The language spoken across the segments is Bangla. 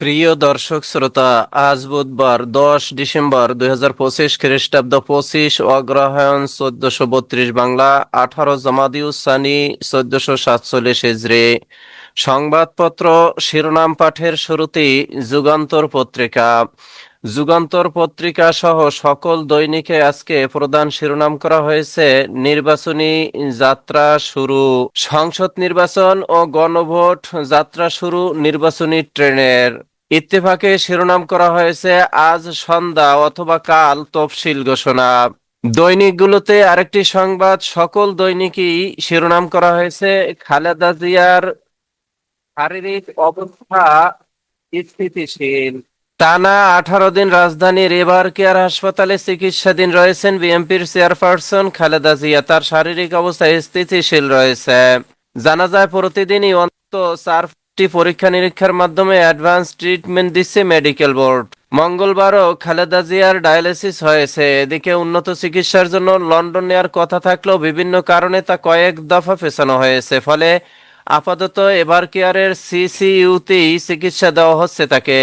প্রিয় দর্শক, শ্রোতা, আজ বুধবার দশ ডিসেম্বর দুই হাজার পঁচিশ খ্রিস্টাব্দ পঁচিশ অগ্রহায়ণ চোদ্দশো বত্রিশ বাংলা, আঠারো জামাদিউসানি চোদ্দশো সাতচল্লিশ হিজড়ি সংবাদপত্র, শিরোনাম পাঠের শুরুতেই যুগান্তর পত্রিকা। যুগান্তর পত্রিকা সহ সকল দৈনিকে আজকে প্রধান শিরোনাম করা হয়েছে, নির্বাচনী যাত্রা শুরু। সংসদ নির্বাচন ও গণভোট যাত্রা শুরু নির্বাচনী ট্রেনের। ইত্তেফাকে শিরোনাম করা হয়েছে আজ সন্ধ্যা অথবা কাল তফসিল ঘোষণা। দৈনিকগুলোতে আরেকটি সংবাদ, সকল দৈনিকই শিরোনাম করা হয়েছে। খালেদা জিয়ার শারীরিক অবস্থা স্থিতিশীল। টানা আঠারো দিন রাজধানীর এবার কেয়ার হাসপাতালে চিকিৎসাধীন রয়েছেন বিএনপির চেয়ারপারসন খালেদা জিয়া। তার শারীরিক অবস্থা স্থিতিশীল রয়েছে। জানা যায়, প্রতিদিনই অন্তত চারটি পরীক্ষা নিরীক্ষার মাধ্যমে অ্যাডভান্স ট্রিটমেন্ট দিচ্ছে মেডিকেল বোর্ড। মঙ্গলবারও খালেদা জিয়ার ডায়ালিসিস হয়েছে। এদিকে উন্নত চিকিৎসার জন্য লন্ডন নেওয়ার কথা থাকলেও বিভিন্ন কারণে তা কয়েক দফা পেছানো হয়েছে। ফলে আপাতত এবার কেয়ারের সিসিইউতেই চিকিৎসা দেওয়া হচ্ছে তাকে।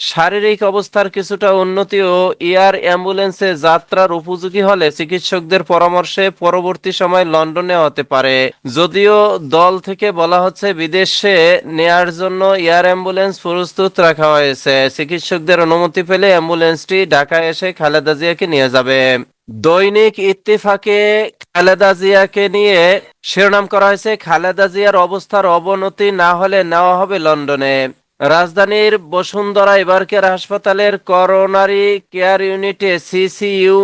শারীরিক অবস্থার কিছুটা উন্নতি ও এয়ার অ্যাম্বুলেন্সে যাত্রার উপযোগী হলে চিকিৎসকদের পরামর্শে পরবর্তী সময় লন্ডনে হতে পারে। যদিও দল থেকে বলা হচ্ছে বিদেশে নেয়ার জন্য এয়ার অ্যাম্বুলেন্স প্রস্তুত রাখা হয়েছে। চিকিৎসকদের অনুমতি পেলে অ্যাম্বুলেন্সটি ঢাকায় এসে খালেদা জিয়াকে নিয়ে যাবে। দৈনিক ইত্তেফাকে খালেদা জিয়াকে নিয়ে শিরোনাম করা হয়েছে, খালেদা জিয়ার অবস্থার অবনতি না হলে নেওয়া হবে লন্ডনে। রাজধানীর বসুন্ধরা এবারকের হাসপাতালের করোনারি কেয়ার ইউনিটে সিসিইউ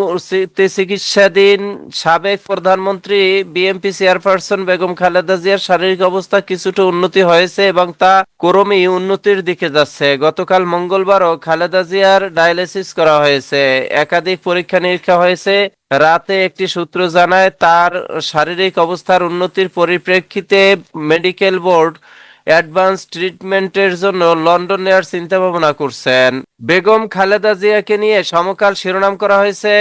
চিকিৎসাধীন সাবেক প্রধানমন্ত্রী বিএমপি চেয়ারপারসন বেগম খালেদা জিয়ার শারীরিক অবস্থা কিছুটা উন্নতি হয়েছে এবং তা ক্রমেই উন্নতির দিকে যাচ্ছে। গতকাল মঙ্গলবারও খালেদা জিয়ার ডায়ালিসিস করা হয়েছে। একাধিক পরীক্ষা নিরীক্ষা হয়েছে। রাতে একটি সূত্র জানায়, তার শারীরিক অবস্থার উন্নতির পরিপ্রেক্ষিতে মেডিকেল বোর্ড অ্যাডভান্স ট্রিটমেন্টের জন্য লন্ডন নেওয়ার চিন্তা ভাবনা করছেন। বেগম খালেদা জিয়াকে নিয়ে সমকাল শিরোনাম করা হয়েছে।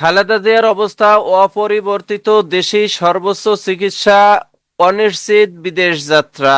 খালেদা জিয়ার অবস্থা অপরিবর্তিত দেশেই সর্বোচ্চ চিকিৎসা, অনিশ্চিত বিদেশ যাত্রা।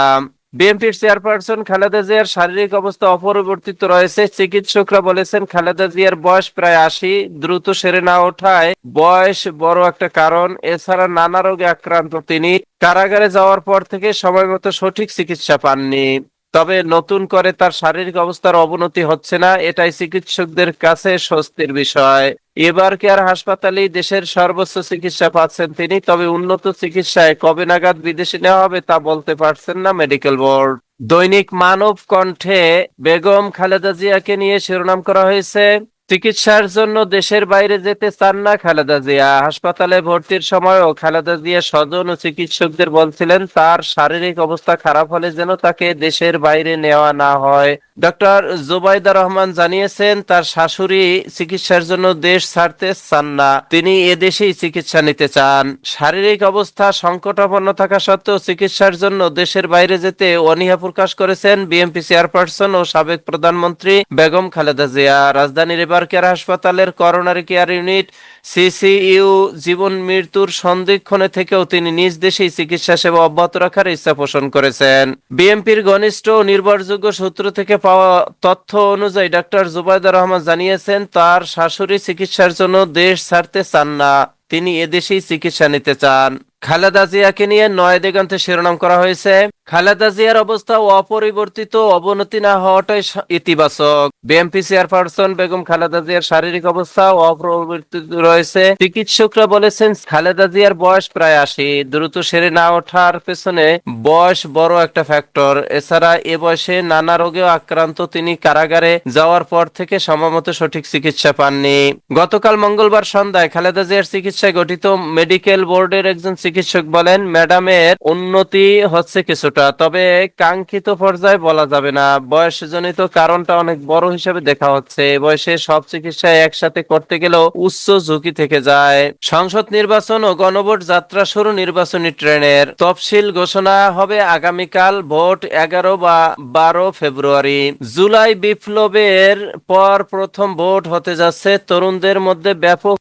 বিএনপির চেয়ারপারসন খালেদা জিয়ার শারীরিক অবস্থা অপরিবর্তিত রয়েছে। চিকিৎসকরা বলেছেন, খালেদা জিয়ার বয়স প্রায় আশি, দ্রুত সেরে না ওঠায় বয়স বড় একটা কারণ। এছাড়া নানা রোগে আক্রান্ত তিনি। কারাগারে যাওয়ার পর থেকে সময় মতো সঠিক চিকিৎসা পাননি। তবে নতুন করে তার শারীরিক অবস্থার অবনতি হচ্ছে না, এটাই চিকিৎসকদের কাছে স্বস্তির বিষয়। এবার কেয়ার হাসপাতালে দেশের সর্বোচ্চ চিকিৎসা পাচ্ছেন তিনি? তবে উন্নত চিকিৎসায় কবে নাগাদ বিদেশে নেওয়া হবে তা বলতে পারছেন না মেডিকেল বোর্ড। দৈনিক মানব কণ্ঠে বেগম খালেদা জিয়াকে নিয়ে শিরোনাম করা হয়েছে। চিকিৎসার জন্য দেশের বাইরে যেতে চান না খালেদা জিয়া। হাসপাতালে ভর্তির সময়ও খালেদা জিয়া স্বজন ও চিকিৎসকদের বলছিলেন, তার শারীরিক অবস্থা খারাপ হলে যেন তাকে দেশের বাইরে নেওয়া না হয়। ডক্টর জুবাইদা রহমান জানিয়েছেন, তার শাশুড়ি চিকিৎসার জন্য দেশ ছাড়তে চান না। তিনি এদেশেই চিকিৎসা নিতে চান। শারীরিক অবস্থা সংকটাপন্ন থাকা সত্ত্বেও চিকিৎসার জন্য দেশের বাইরে যেতে অনীহা প্রকাশ করেছেন বিএনপি চেয়ারপারসন ও সাবেক প্রধানমন্ত্রী বেগম খালেদা জিয়া। রাজধানীর এবার কেয়ার হাসপাতালের করোনারি কেয়ার ইউনিট, সিসিইউ জীবন মৃত্যুর সন্দিক্ষণে থেকেও তিনি নিজ দেশেই চিকিৎসা সেবা অব্যাহত রাখার ইচ্ছা পোষণ করেছেন। বিএনপির ঘনিষ্ঠ নির্ভরযোগ্য সূত্র থেকে পাওয়া তথ্য অনুযায়ী ডাক্তার জুবাইদা রহমান জানিয়েছেন, তার শাশুড়ি চিকিৎসার জন্য দেশ ছাড়তে চান না, তিনি এদেশেই চিকিৎসা নিতে চান। খালেদা জিয়াকে নিয়ে নয় দিগন্তে শিরোনাম করা হয়েছে। খালেদা জিয়ার অবস্থা অপরিবর্তিত, অবনতি না হওয়াটাই ইতিবাচক। বিএনপি চেয়ারপারসন বেগম খালেদা জিয়ার শারীরিক অবস্থা অপরিবর্তিত রয়েছে। চিকিৎসকরা বলেছেন, খালেদা জিয়ার বয়স প্রায় আশি। দ্রুত সেরে না ওঠার পেছনে বয়স বড় একটা ফ্যাক্টর। এছাড়া এ বয়সে নানা রোগেও আক্রান্ত তিনি কারাগারে যাওয়ার পর থেকে সময়মতো সঠিক চিকিৎসা পাননি। গতকাল মঙ্গলবার সন্ধ্যায় খালেদা জিয়ার চিকিৎসায় গঠিত মেডিকেল বোর্ডের একজন চিকিৎসক বলেন, ম্যাডামের উন্নতি হচ্ছে কিছুটা, তবে কাঙ্ক্ষিত পর্যায়ে বলা যাবে না। বয়সজনিত কারণটা অনেক বড় হিসেবে দেখা হচ্ছে। বয়সে সব চিকিৎসা একসাথে করতে গেলেও উচ্চ ঝুঁকি থেকে যায়। সংসদ নির্বাচন ও গণভোট যাত্রা শুরু নির্বাচনী ট্রেনের। তফসিল ঘোষণা হবে আগামীকাল ভোট এগারো বা বারো ফেব্রুয়ারি। জুলাই বিপ্লবের পর প্রথম ভোট হতে যাচ্ছে তরুণদের মধ্যে ব্যাপক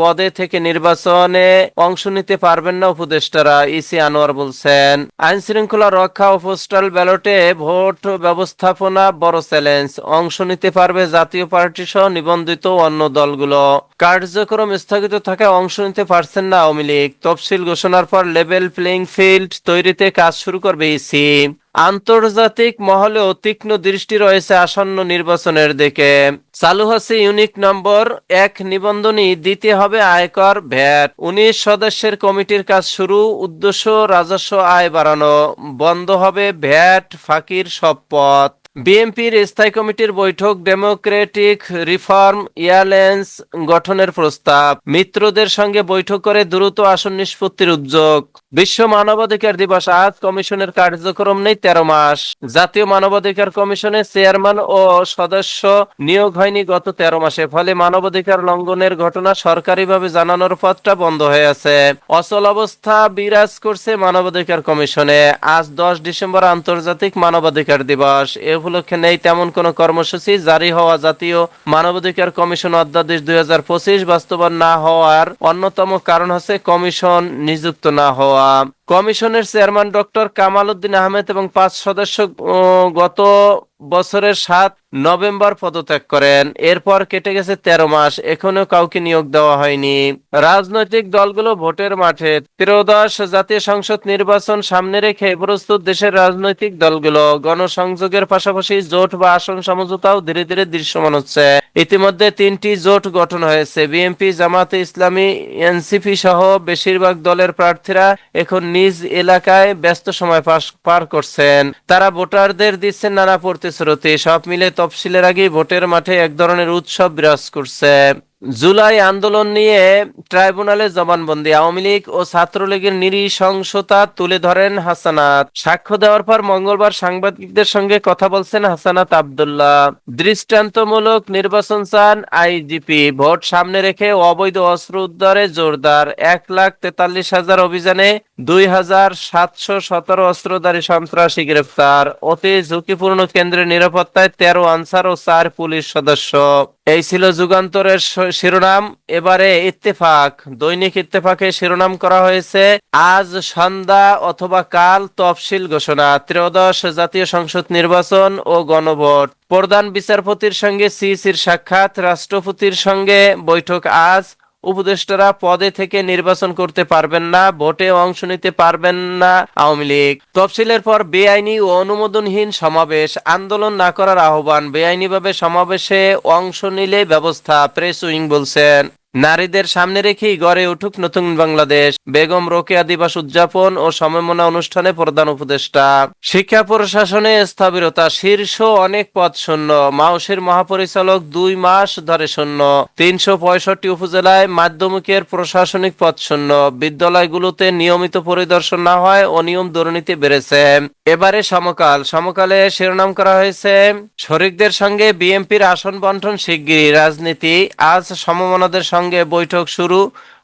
পদে থেকে নির্বাচনে অংশ নিতে পারবে না উপদেষ্টারা ইসি আনোয়ার বলছেন আইন শৃঙ্খলা রক্ষা ও পোস্টাল ব্যালটে ভোট ব্যবস্থাপনা বড় চ্যালেঞ্জ। অংশ নিতে পারবে জাতীয় পার্টি সহ নিবন্ধিত অন্য দলগুলো। কার্যক্রম স্থগিত থাকে অংশ নিতে পারছেন না আওয়ামী লীগ। তফসিল ঘোষণার পর লেভেল প্লেইং ফিল্ড তৈরিতে কাজ শুরু করবে ইসি। আন্তর্জাতিক মহলেও তীক্ষ্ণ দৃষ্টি রয়েছে আসন্ন নির্বাচনের দিকে। চালু হচ্ছে ইউনিক নম্বর এক নিবন্ধনী দিতে হবে আয়কর ভ্যাট। উনিশ সদস্যের কমিটির কাজ শুরু, উদ্দেশ্য, রাজস্ব আয় বাড়ানো। বন্ধ হবে ভ্যাট, ফাঁকির সব পথ। বিএনপির স্থায়ী কমিটির বৈঠক ডেমোক্রেটিক রিফর্ম এয়ারলাইন্স গঠনের প্রস্তাব। মিত্রদের সঙ্গে বৈঠক করে দ্রুত আসন নিষ্পত্তির উদ্যোগ। বিশ্ব মানবাধিকার দিবস আজ কমিশনের কার্যক্রম নেই তেরো মাস। জাতীয় মানবাধিকার কমিশনের চেয়ারম্যান ও সদস্য নিয়োগ হয়নি গত তেরো মাসে, ফলে মানবাধিকার লঙ্ঘনের ঘটনা সরকারিভাবে জানানোর পথটা বন্ধ হয়ে আছে। অচল অবস্থা বিরাজ করছে মানবাধিকার কমিশনে। আজ দশ ডিসেম্বর আন্তর্জাতিক মানবাধিকার দিবস। এ উপলক্ষে নেই তেমন কোনো কর্মসূচি। জারি হওয়া জাতীয় মানবাধিকার কমিশন অধ্যাদেশ দুই বাস্তবায়ন না হওয়ার অন্যতম কারণ হচ্ছে কমিশন নিযুক্ত না হওয়া। কমিশনের চেয়ারম্যান ডক্টর কামাল উদ্দিন আহমেদ এবং পাঁচ সদস্য গত বছরের সাত নভেম্বর পদত্যাগ করেন। এরপর কেটে গেছে তেরো মাস এখনও কাউকে নিয়োগ দেওয়া হয়নি। রাজনৈতিক দলগুলো ভোটের মাঠে ত্রয়োদশ জাতীয় সংসদ নির্বাচন সামনে রেখে প্রস্তুত দেশের রাজনৈতিক দলগুলো। গণসংযোগের পাশাপাশি জোট বা আসন সমঝোতাও ধীরে ধীরে দৃশ্যমান হচ্ছে। ইতিমধ্যে তিনটি জোট গঠন হয়েছে। বিএনপি, জামাতে ইসলামী, এনসিপি সহ বেশিরভাগ দলের প্রার্থীরা এখন নিজ এলাকায় ব্যস্ত সময় পাস- পার করছেন। তারা ভোটারদের দিচ্ছেন নানা প্রতিশ্রুতি। সব মিলে তফসিলের আগে ভোটের মাঠে এক ধরনের উৎসব বিরাজ করছে। জুলাই আন্দোলন নিয়ে ট্রাইব্যুনালে জবানবন্দি। আওয়ামী লীগ ও ছাত্রলীগের নৃশংসতা তুলে ধরেন হাসানাত। সাক্ষ্য দেওয়ার পর মঙ্গলবার সাংবাদিকদের সঙ্গে কথা বলছেন হাসানাত আব্দুল্লাহ। দৃষ্টান্তমূলক নির্বাচন চান আইজিপি। ভোট সামনে রেখে অবৈধ অস্ত্র উদ্ধারে জোরদার। এক লাখ তেতাল্লিশ হাজার অভিযানে দুই হাজার সাতশো সতেরো অস্ত্রধারী সন্ত্রাসী গ্রেফতার অতি ঝুঁকিপূর্ণ কেন্দ্রের নিরাপত্তায় তেরো আনসার ও চার পুলিশ সদস্য। এই ছিল যুগান্তরের শিরোনাম। এবারে ইত্তেফাক। দৈনিক ইত্তেফাকে শিরোনাম করা হয়েছে, আজ সন্ধ্যা অথবা কাল তফসিল ঘোষণা, ত্রয়োদশ জাতীয় সংসদ নির্বাচন ও গণভোট। প্রধান বিচারপতির সঙ্গে সিইসির সাক্ষাৎ, রাষ্ট্রপতির সঙ্গে বৈঠক আজ উপদেষ্টারা পদে থেকে নির্বাচন করতে পারবেন না, ভোটে অংশ নিতে পারবেন না আওয়ামী লীগ। তফসিলের পর বেআইনি ও অনুমোদনহীন সমাবেশ, আন্দোলন না করার আহ্বান। বেআইনিভাবে সমাবেশে অংশ নিলে ব্যবস্থা, প্রেস উইং বলছেন। নারীদের সামনে রেখেই গড়ে উঠুক নতুন বাংলাদেশ। বেগম রোকেয়া দিবস উদযাপন ও সমমনা অনুষ্ঠানে প্রধান উপদেষ্টা। শিক্ষা প্রশাসনে স্থবিরতা শীর্ষ অনেক পদ শূন্য। মাউসের মহাপরিচালক দুই মাস ধরে শূন্য। তিনশো পঁয়ষট্টি উপজেলায় মাধ্যমিকের প্রশাসনিক পদ শূন্য। বিদ্যালয়গুলোতে নিয়মিত পরিদর্শন না হয় অনিয়ম দুর্নীতি বেড়েছে। এবারে সমকাল। সমকালে শিরোনাম করা হয়েছে, শরিকদের সঙ্গে বিএনপির আসন বন্টন শিগগিরই। রাজনীতি, আজ সমমনাদের সঙ্গে বৈঠক শুরু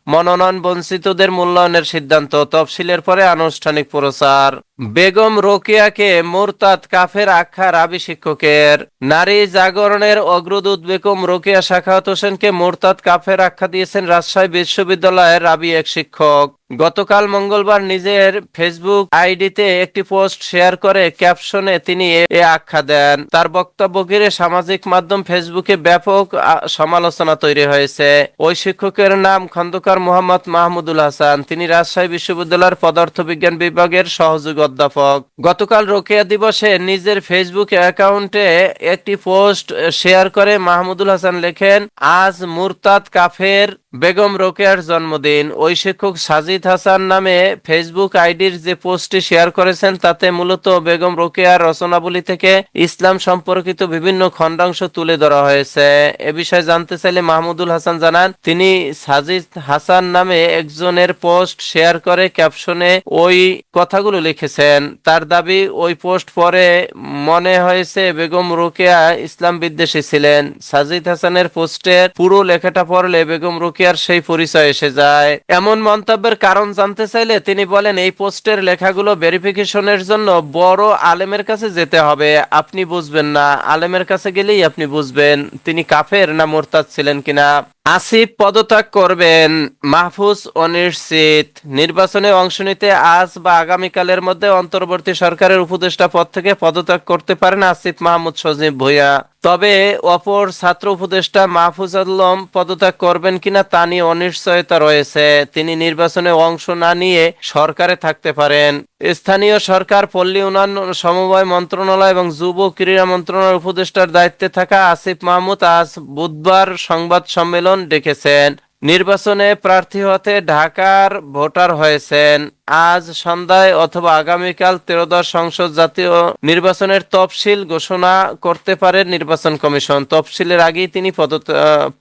মনোনয়ন বঞ্চিতদের মূল্যায়নের সিদ্ধান্ত তফসিলের পরে আনুষ্ঠানিক প্রচার। বেগম রোকেয়াকে মোরতাদ কাফের আখ্যা রাবি শিক্ষকের নারী জাগরণের অগ্রদূত বেগম রোকেয়া শাখাওয়াত হোসেনকে মোরতাদ কাফের আখ্যা দিয়েছেন রাজশাহী বিশ্ববিদ্যালয়ের রাবি এক শিক্ষক। গতকাল মঙ্গলবার নিজের ফেসবুক আইডিতে একটি পোস্ট শেয়ার করে ক্যাপশনে তিনি এ আখ্যা দেন। তার বক্তব্য ঘিরে সামাজিক মাধ্যম ফেসবুকে ব্যাপক সমালোচনা তৈরি হয়েছে। ওই শিক্ষকের নাম খন্দকার মোহাম্মদ মাহমুদুল হাসান। তিনি রাজশাহী বিশ্ববিদ্যালয়ের পদার্থ বিজ্ঞান বিভাগের সহযোগী অধ্যাপক। গতকাল রোকেয়া দিবসে নিজের ফেসবুক অ্যাকাউন্টে একটি পোস্ট শেয়ার করে মাহমুদুল হাসান লেখেন, আজ মুরতাদ কাফের বেগম রোকেয়ার জন্মদিন। ওই শিক্ষক সাজিদ হাসান নামে ফেসবুক আইডির যে পোস্টটি শেয়ার করেছেন, তাতে মূলত বেগম রোকেয়ার রচনাবলী থেকে ইসলাম সম্পর্কিত বিভিন্ন খণ্ডাংশ তুলে ধরা হয়েছে। এ বিষয়ে জানতে চাইলে মাহমুদুল হাসান জানান, তিনি সাজিদ হাসান নামে একজনের পোস্ট শেয়ার করে ক্যাপশনে ওই কথাগুলো লিখেছেন। তার দাবি, ওই পোস্ট পরে মনে হয়েছে বেগম রোকেয়া ইসলাম বিদ্বেষী ছিলেন। সাজিদ হাসানের পোস্টের পুরো লেখাটা পড়লে বেগম রোকেয়ার সেই পরিচয় এসে যায়? এমন মন্তব্যের কারণ জানতে চাইলে তিনি বলেন, এই পোস্টের লেখাগুলো ভেরিফিকেশনের জন্য বড় আলেমের কাছে যেতে হবে। আপনি বুঝবেন না, আলেমের কাছে গেলেই আপনি বুঝবেন তিনি কাফের না মোরতাদ ছিলেন কিনা। আসিফ পদত্যাগ করবেন। মাহফুজ অনিশ্চিত। নির্বাচনে অংশ নিতে আজ বা আগামীকালের মধ্যে অন্তর্বর্তী সরকারের উপদেষ্টা পদ থেকে পদত্যাগ করতে পারেন আসিফ মাহমুদ সজীব ভুইয়া। তবে অপর ছাত্র উপদেষ্টা মাহফুজ আলম পদত্যাগ করবেন কিনা তা নিয়ে অনিশ্চয়তা রয়েছে। তিনি নির্বাচনে অংশ না নিয়ে সরকারে থাকতে পারেন। স্থানীয় সরকার, পল্লী উন্নয়ন সমবায় মন্ত্রণালয় এবং যুব ক্রীড়া মন্ত্রণালয়ের উপদেষ্টার দায়িত্বে থাকা আসিফ মাহমুদ আজ বুধবার সংবাদ সম্মেলন ডেকেছেন। নির্বাচনে প্রার্থী হতে ঢাকার ভোটার হয়েছেন। আজ সন্ধ্যায় অথবা আগামীকাল ত্রয়োদশ সংসদ জাতীয় নির্বাচনের তফসিল ঘোষণা করতে পারে নির্বাচন কমিশন। তফসিলের আগেই তিনি পদ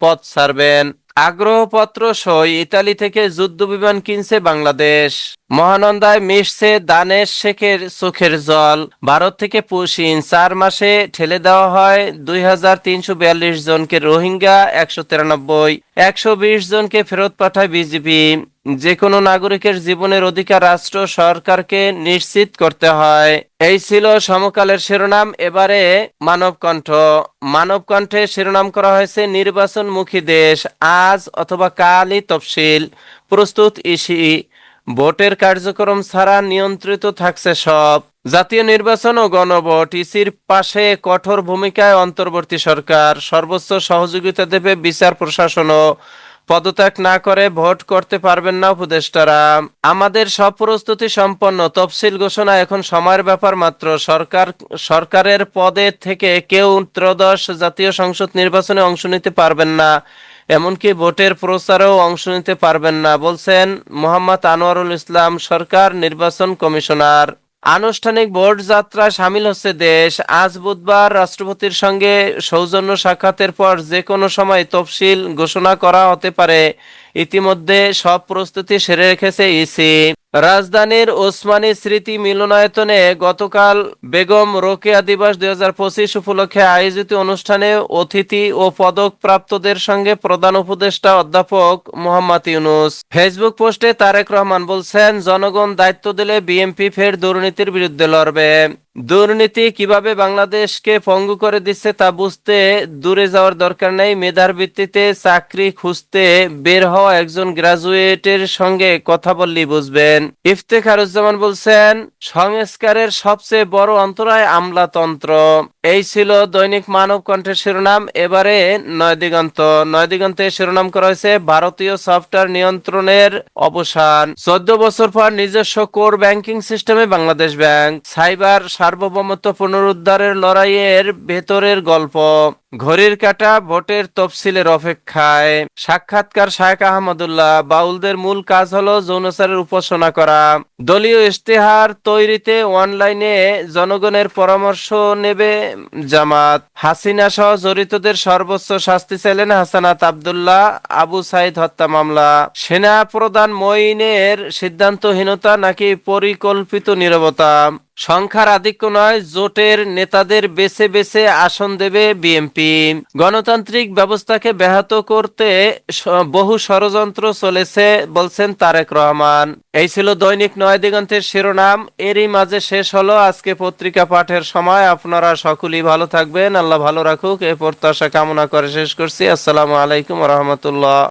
পদ ছাড়বেন আগ্রহপত্র সই ইতালি থেকে যুদ্ধ বিমান কিনছে বাংলাদেশ। মহানন্দায় মিশছে দানেশ শেখের চোখের জল। ভারত থেকে পুশিন চার মাসে ঠেলে দেওয়া হয় দুই হাজার তিনশো বিয়াল্লিশ জনকে রোহিঙ্গা একশো তিরানব্বই। একশো জনকে ফেরত পাঠায় বিজেপি যে কোনো নাগরিকের জীবনের অধিকার রাষ্ট্র সরকারকে নিশ্চিত করতে হয়। এই ছিল সমকালের শিরোনাম, এবারে মানবকণ্ঠ। মানবকণ্ঠে শিরোনাম করা হয়েছে, নির্বাচনমুখী দেশ, আজ অথবা কালই তফসিল। প্রস্তুত ইসি। ভোটের কার্যক্রম ছাড়া নিয়ন্ত্রিত থাকছে সব। জাতীয় নির্বাচন ও গণভোট, ইসির পাশে কঠোর ভূমিকায় অন্তর্বর্তী সরকার। সর্বোচ্চ সহযোগিতা দেবে বিচার প্রশাসনও পদত্যাগ না করে ভোট করতে পারবেন না উপদেষ্টারা। আমাদের সব প্রস্তুতি সম্পন্ন, তফসিল ঘোষণা এখন সময়ের ব্যাপার মাত্র। সরকার, সরকারের পদে থেকে কেউ ত্রয়োদশ জাতীয় সংসদ নির্বাচনে অংশ নিতে পারবেন না। এমনকি ভোটের প্রচারেও অংশ নিতে পারবেন না, বলছেন মোহাম্মদ আনোয়ারুল ইসলাম সরকার নির্বাচন কমিশনার। আনুষ্ঠানিক বোর্ড যাত্রায় সামিল হচ্ছে দেশ। আজ বুধবার রাষ্ট্রপতির সঙ্গে সৌজন্য সাক্ষাতের পর যে কোনো সময় তফসিল ঘোষণা করা হতে পারে। ইতিমধ্যে সব প্রস্তুতি সেরে রেখেছে ইসি। রাজধানীর ওসমানী স্মৃতি মিলনায়তনে গতকাল বেগম রোকেয়া দিবস দুই হাজার পঁচিশ উপলক্ষে আয়োজিত অনুষ্ঠানে অতিথি ও পদক প্রাপ্তদের সঙ্গে প্রধান উপদেষ্টা অধ্যাপক মোহাম্মদ ইউনুস। ফেসবুক পোস্টে তারেক রহমান বলছেন, জনগণ দায়িত্ব দিলে বিএমপি ফের দুর্নীতির বিরুদ্ধে লড়বে। দুর্নীতি কীভাবে বাংলাদেশকে পঙ্গু করে দিচ্ছে তা বুঝতে দূরে যাওয়ার দরকার নেই। মেধার ভিত্তিতে চাকরি খুঁজতে বের হওয়া একজন গ্রাজুয়েটের সঙ্গে কথা বললেই বুঝবেন। ইফতেখারুজ্জামান বলছেন, সংস্কারের সবচেয়ে বড় অন্তরায় আমলাতন্ত্র। এই ছিল দৈনিক মানব কণ্ঠের শিরোনাম। এবারে নয় দিগন্ত। নয় শিরোনাম করা হয়েছে ভারতীয় সফটওয়্যার নিয়ন্ত্রণের অবসান। চোদ্দ বছর পর নিজস্ব কোর ব্যাংকিং সিস্টেমে বাংলাদেশ ব্যাংক। সাইবার সার্বভৌমত্ব পুনরুদ্ধারের লড়াইয়ের ভেতরের গল্প। ঘড়ির কাটা ভোটের তফসিলের অপেক্ষায় সাক্ষাৎকার শায়েখ আহমদুল্লাহ। বাউলদের মূল কাজ হলো যৌনচারের উপাসনা করা। দলীয় ইশতেহার তৈরিতে অনলাইনে জনগণের পরামর্শ নেবে জামাত। হাসিনা সহ জড়িতদের সর্বোচ্চ শাস্তি চাইলেন হাসানাত আবদুল্লাহ আবু সাইদ হত্যা মামলা। সেনা প্রধান মঈনের সিদ্ধান্তহীনতা নাকি পরিকল্পিত নীরবতা? সংখ্যার আধিক্য নয়, জোটের নেতাদের বেছে বেছে আসন দেবে বিএনপি। গণতান্ত্রিক ব্যবস্থাকে ব্যাহত করতে বহু ষড়যন্ত্র চলেছে, বলছেন তারেক রহমান। এই ছিল দৈনিক নয় দিগন্তের শিরোনাম। এরই মাঝে শেষ হলো আজকে পত্রিকা পাঠের সময়। আপনারা সকলেই ভালো থাকবেন। আল্লাহ ভালো রাখুক। এ প্রত্যাশা কামনা করে শেষ করছি। আসসালামু আলাইকুম রহমতুল্লাহ।